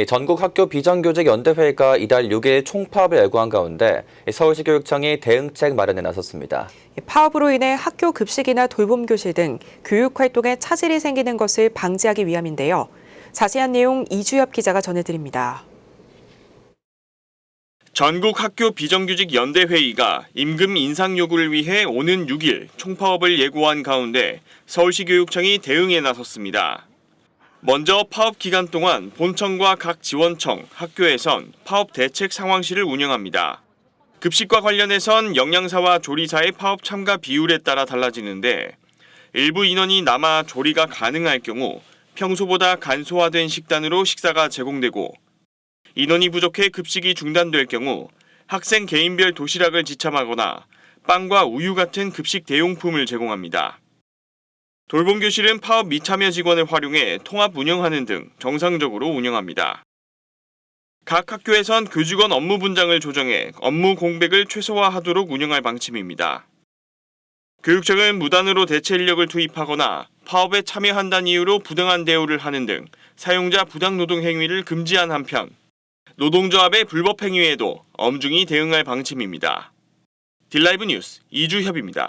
예, 전국 학교 비정규직 연대회가 이달 6일 총파업을 예고한 가운데 서울시 교육청이 대응책 마련에 나섰습니다. 파업으로 인해 학교 급식이나 돌봄 교실 등 교육 활동에 차질이 생기는 것을 방지하기 위함인데요. 자세한 내용 이주엽 기자가 전해드립니다. 전국 학교 비정규직 연대회의가 임금 인상 요구를 위해 오는 6일 총파업을 예고한 가운데 서울시 교육청이 대응에 나섰습니다. 먼저 파업 기간 동안 본청과 각 지원청, 학교에선 파업 대책 상황실을 운영합니다. 급식과 관련해선 영양사와 조리사의 파업 참가 비율에 따라 달라지는데 일부 인원이 남아 조리가 가능할 경우 평소보다 간소화된 식단으로 식사가 제공되고 인원이 부족해 급식이 중단될 경우 학생 개인별 도시락을 지참하거나 빵과 우유 같은 급식 대용품을 제공합니다. 돌봄 교실은 파업 미참여 직원을 활용해 통합 운영하는 등 정상적으로 운영합니다. 각 학교에선 교직원 업무 분장을 조정해 업무 공백을 최소화하도록 운영할 방침입니다. 교육청은 무단으로 대체 인력을 투입하거나 파업에 참여한다는 이유로 부당한 대우를 하는 등 사용자 부당 노동 행위를 금지한 한편 노동조합의 불법 행위에도 엄중히 대응할 방침입니다. 딜라이브 뉴스 이주협입니다.